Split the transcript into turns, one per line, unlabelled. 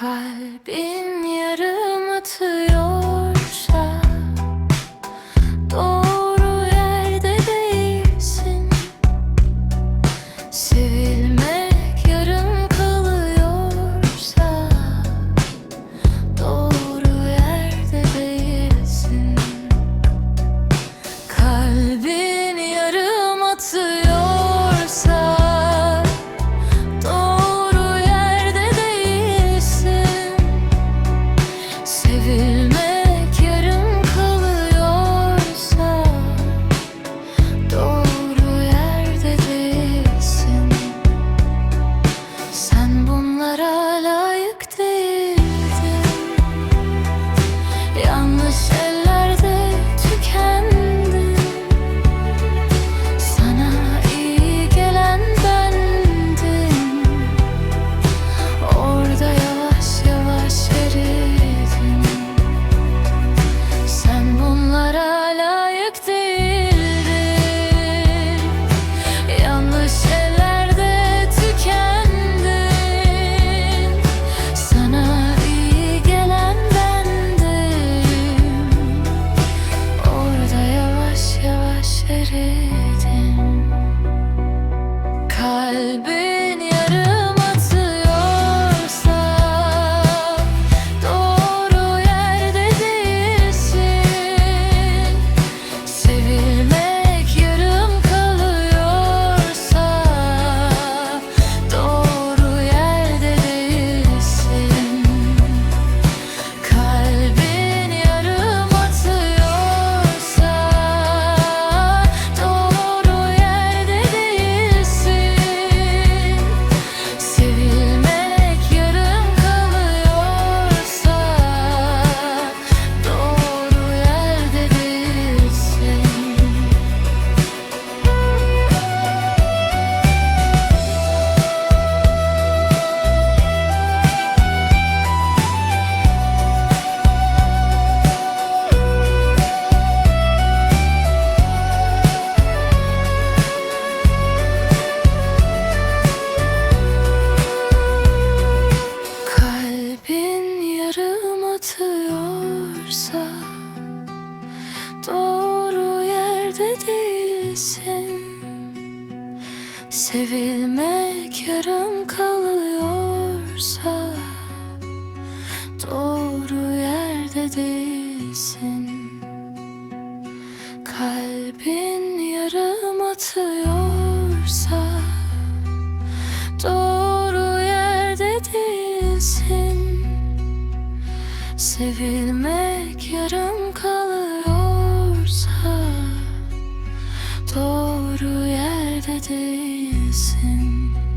Kalbin yarım atıyor. Onlara layık değil Sevilmek yarım kalıyorsa Doğru yerde değilsin. Kalbin yarım atıyorsa Doğru yerde değilsin. Sevilmek yarım kalıyorsa Doğru yerde değilsin listen.